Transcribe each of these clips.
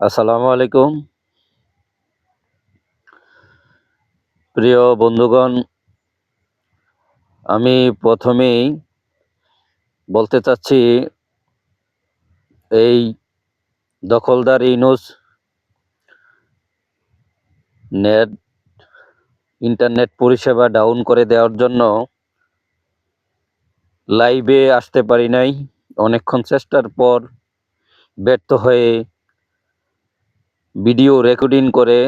আসসালামু আলাইকুম। প্রিয় বন্ধুগণ, আমি প্রথমেই বলতে চাচ্ছি, এই দখলদার ইনুস নেট, ইন্টারনেট পরিষেবা ডাউন করে দেওয়ার জন্য লাইভে আসতে পারি নাই। অনেকক্ষণ চেষ্টার পর ব্যর্থ হয়ে ভিডিও রেকর্ডিং করে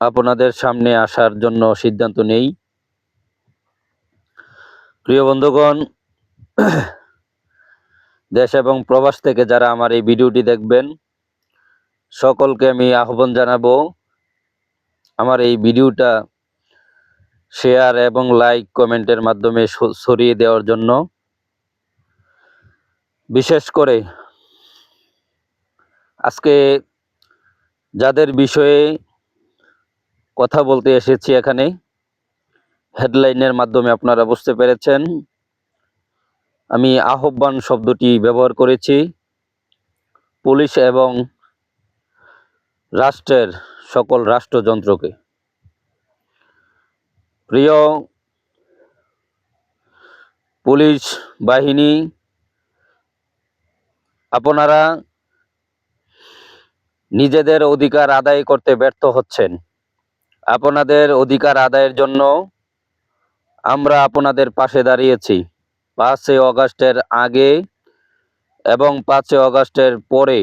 আপনাদের সামনে আসার জন্য সিদ্ধান্ত নেই। প্রিয় বন্ধুগণ, দেশ এবং প্রবাস থেকে যারা আমার এই ভিডিওটি দেখবেন, সকলকে আমি আহ্বান জানাব, আমার এই ভিডিওটা শেয়ার এবং লাইক কমেন্টের মাধ্যমে ছড়িয়ে দেওয়ার জন্য। বিশেষ করে আজকে যাদের বিষয়ে কথা বলতে এসেছি এখানে, হেডলাইনের মাধ্যমে আপনারা বুঝতে পেরেছেন, আমি আহ্বান শব্দটি ব্যবহার করেছি। পুলিশ এবং রাষ্ট্রের সকল রাষ্ট্রযন্ত্রকে। প্রিয় পুলিশ বাহিনী, আপনারা নিজেদের অধিকার আদায় করতে ব্যর্থ হচ্ছেন। আপনাদের অধিকার আদায়ের জন্য আমরা আপনাদের পাশে দাঁড়িয়েছি। পাঁচই অগাস্টের আগে এবং পাঁচই অগাস্টের পরে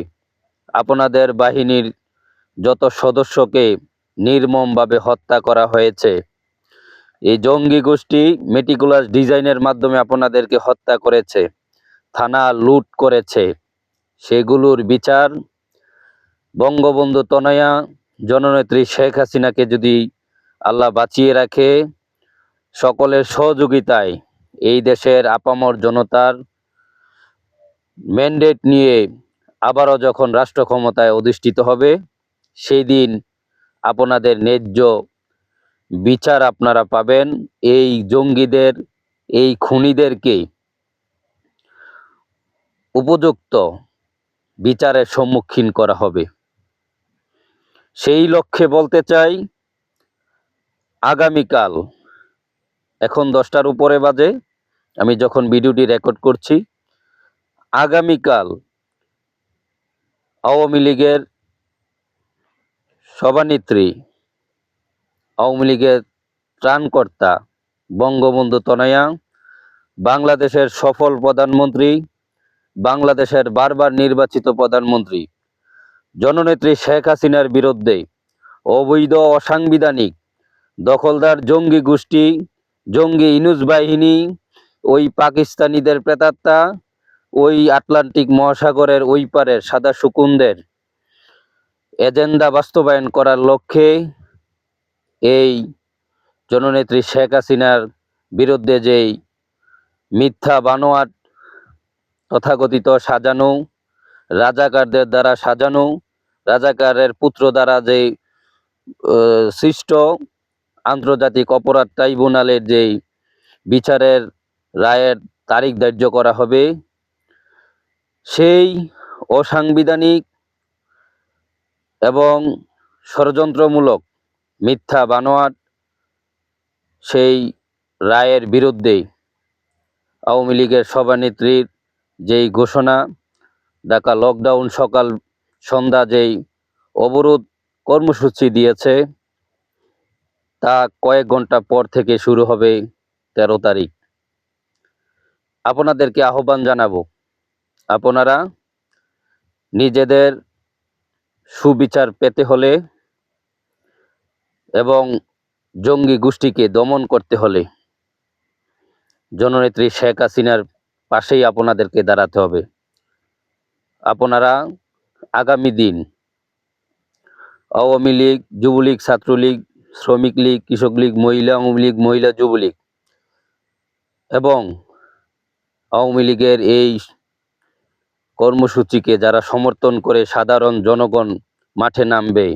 আপনাদের বাহিনীর যত সদস্যকে নির্মমভাবে হত্যা করা হয়েছে, এই জঙ্গি গোষ্ঠী মেটিকুলাস ডিজাইনের মাধ্যমে আপনাদেরকে হত্যা করেছে, থানা লুট করেছে। সেগুলোর বিচার বঙ্গবন্ধু তনয়া, জননেত্রী শেখ হাসিনাকে যদি আল্লাহ বাঁচিয়ে রাখে, সকলের সহযোগিতায় এই দেশের আপামর জনতার ম্যান্ডেট নিয়ে আবারও যখন রাষ্ট্র ক্ষমতায় অধিষ্ঠিত হবে, সেই দিন আপনাদের ন্যায্য বিচার আপনারা পাবেন। এই জঙ্গিদের, এই খুনিদেরকে উপযুক্ত বিচারের সম্মুখীন করা হবে। সেই লক্ষ্যে বলতে চাই, আগামীকাল, এখন দশটার উপরে বাজে, আমি যখন ভিডিওটি রেকর্ড করছি, আগামীকাল আওয়ামী লীগের সভানেত্রী, আওয়ামী লীগের ত্রাণকর্তা বঙ্গবন্ধু তনয়া, বাংলাদেশের সফল প্রধানমন্ত্রী, বাংলাদেশের বারবার নির্বাচিত প্রধানমন্ত্রী জননেত্রী শেখ হাসিনার বিরুদ্ধে অবৈধ অসাংবিধানিক দখলদার জঙ্গি গোষ্ঠী, জঙ্গি ইনুজ বাহিনী, ওই পাকিস্তানিদের প্রেতাত্মা, ওই আটলান্টিক মহাসাগরের ওই পারের সাদা শুকুনদের এজেন্ডা বাস্তবায়ন করার লক্ষ্যে এই জননেত্রী শেখ হাসিনার বিরুদ্ধে যেই মিথ্যা বানোয়াট তথাকথিত সাজানো রাজাকারদের দ্বারা সাজানো, রাজাকারের পুত্র দ্বারা যে সৃষ্ট আন্তর্জাতিক অপরাধ ট্রাইব্যুনালের যেই বিচারের রায়ের তারিখ ধার্য করা হবে, সেই অসাংবিধানিক এবং ষড়যন্ত্রমূলক মিথ্যা বানোয়াট সেই রায়ের বিরুদ্ধে আওয়ামী লীগের সভানেত্রীর যেই ঘোষণা ঢাকা লকডাউন সকাল সন্ধ্যা যেই অবরোধ কর্মসূচি দিয়েছে, তা কয়েক ঘণ্টা পর থেকে শুরু হবে তেরো তারিখ। আপনাদেরকে আহ্বান জানাব, আপনারা নিজেদের সুবিচার পেতে হলে এবং জঙ্গি গোষ্ঠীকে দমন করতে হলে জননেত্রী শেখ হাসিনার পাশেই আপনাদেরকে দাঁড়াতে হবে। আপনারা আগামী দিন আওয়ামী লীগ, যুবলীগ, ছাত্রলীগ, শ্রমিক লীগ, কৃষক লীগ, মহিলা, আওয়ামী লীগ, মহিলা, যুবলীগ এবং আওয়ামী লীগের এই কর্মসূচিকে যারা সমর্থন করে সাধারণ জনগণ মাঠে নামবে,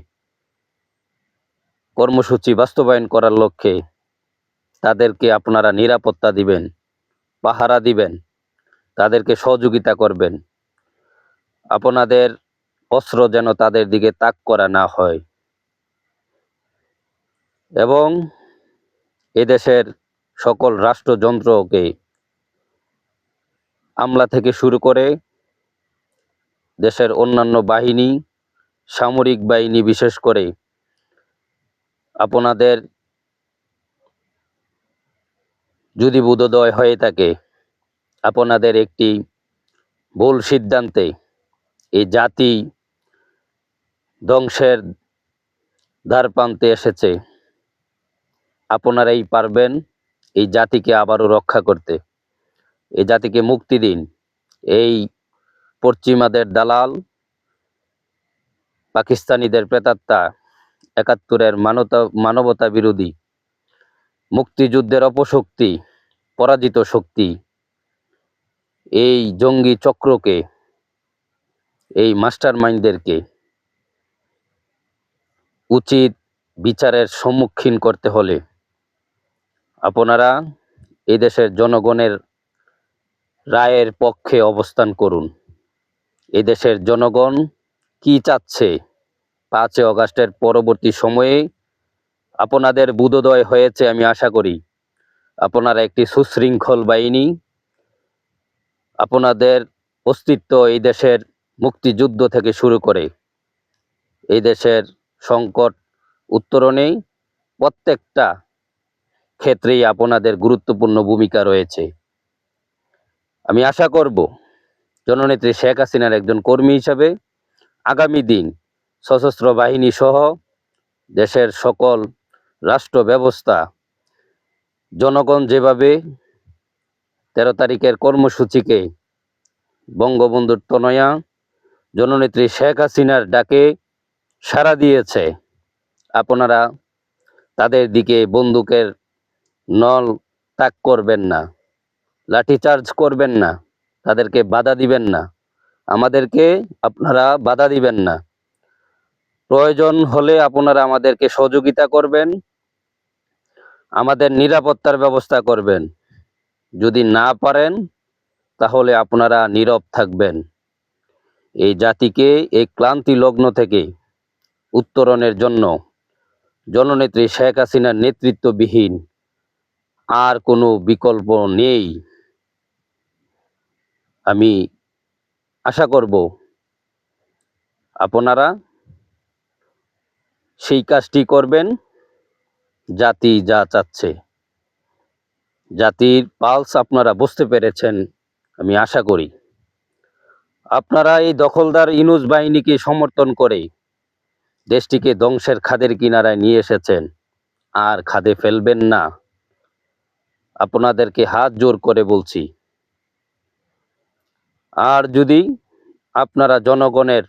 কর্মসূচি বাস্তবায়ন করার লক্ষ্যে তাদেরকে আপনারা নিরাপত্তা দিবেন, পাহারা দিবেন, তাদেরকে সহযোগিতা করবেন। আপনাদের অস্ত্র যেন তাদের দিকে তাক করা না হয়। এবং এদেশের সকল রাষ্ট্রযন্ত্রকে আমলা থেকে শুরু করে দেশের অন্যান্য বাহিনী, সামরিক বাহিনী বিশেষ করে আপনাদের যদি বোধোদয় হয়ে থাকে, আপনাদের একটি ভুল সিদ্ধান্তে এই জাতি ধ্বংসের দ্বার প্রান্তে এসেছে। আপনারাই পারবেন এই জাতিকে আবারও রক্ষা করতে। এই জাতিকে মুক্তি দিন। এই পশ্চিমাদের দালাল, পাকিস্তানিদের প্রেতাত্মা, একাত্তরের মানবতা মানবতা বিরোধী, মুক্তিযুদ্ধের অপশক্তি, পরাজিত শক্তি, এই জঙ্গি চক্রকে মাস্টার মাইন্ডদেরকে উচিত বিচারের সম্মুখীন করতে হলে। আপনারা এই দেশের জনগণের রায়ের পক্ষে অবস্থান করুন। এই দেশের জনগণ কি চাচ্ছে? পাঁচই অগাস্টের পরবর্তী সময়ে আপনাদের বুধোদয় হয়েছে আমি আশা করি। আপনারা একটি সুশৃঙ্খল বাহিনী। আপনাদের অস্তিত্ব এই দেশের মুক্তিযুদ্ধ থেকে শুরু করে এই দেশের সংকট উত্তরণেই প্রত্যেকটা ক্ষেত্রেই আপনাদের গুরুত্বপূর্ণ ভূমিকা রয়েছে। আমি আশা করব জননেত্রী শেখ হাসিনার একজন কর্মী হিসাবে আগামী দিন সশস্ত্র বাহিনী সহ দেশের সকল রাষ্ট্র ব্যবস্থা জনগণ যেভাবে তেরো তারিখের কর্মসূচিকে বঙ্গবন্ধুর তনয়া জননেত্রী শেখ হাসিনার ডাকে সাড়া দিয়েছে। আপনারা তাদের দিকে বন্দুকের নল তাক করবেন না, লাঠিচার্জ করবেন না, তাদেরকে বাধা দিবেন না। আমাদেরকে আপনারা বাধা দিবেন না। প্রয়োজন হলে আপনারা আমাদেরকে সহযোগিতা করবেন, আমাদের নিরাপত্তার ব্যবস্থা করবেন। যদি না পারেন, তাহলে আপনারা নীরব থাকবেন। এই জাতিকে এই ক্লান্তি লগ্ন থেকে উত্তরণের জন্য জননেত্রী শেখ হাসিনার নেতৃত্ববিহীন আর কোনো বিকল্প নেই। আমি আশা করব আপনারা সেই কাজটি করবেন, জাতি যা চাচ্ছে। জাতির পালস আপনারা বুঝতে পেরেছেন, আমি আশা করি। আপনারা এই দখলদার ইনুস বাহিনীকে সমর্থন করে দেশটিকে ধ্বংসের খাদের কিনারায় নিয়ে এসেছেন। আর খাদে ফেলবেন না। আপনাদেরকে হাত জোর করে বলছি। আর যদি আপনারা জনগণের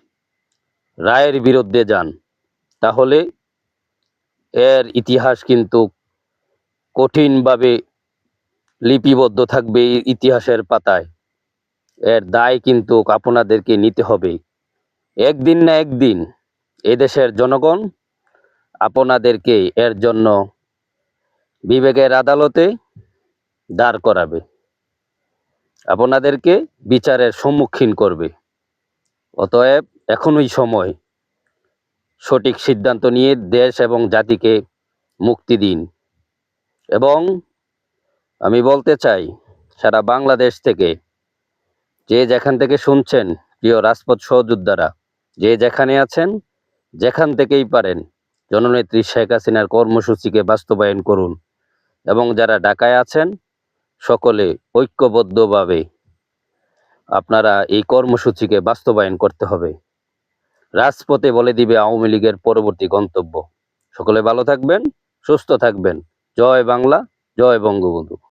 রায়ের বিরুদ্ধে যান, তাহলে এর ইতিহাস কিন্তু কঠিনভাবে লিপিবদ্ধ থাকবে ইতিহাসের পাতায়। এর দায় কিন্তু আপনাদেরকে নিতে হবে। একদিন না একদিন এদেশের জনগণ আপনাদেরকে এর জন্য বিবেকের আদালতে দাঁড় করাবে। আপনাদেরকে বিচারের সম্মুখীন করবে। অতএব এখনই সময় সঠিক সিদ্ধান্ত নিয়ে দেশ এবং জাতিকে মুক্তি দিন। এবং আমি বলতে চাই, সারা বাংলাদেশ থেকে যে যেখান থেকে শুনছেন, প্রিয় রাজপথ সহযোদ্ধারা, যে যেখানে আছেন, যেখান থেকেই পারেন, জননেত্রী শেখ হাসিনার কর্মসূচিকে বাস্তবায়ন করুন এবং যারা ঢাকায় আছেন, সকলে ঐক্যবদ্ধভাবে আপনারা এই কর্মসূচিকে বাস্তবায়ন করতে হবে। রাজপথে বলে দিবে আওয়ামী লীগের পরবর্তী গন্তব্য। সকলে ভালো থাকবেন, সুস্থ থাকবেন। জয় বাংলা, জয় বঙ্গবন্ধু।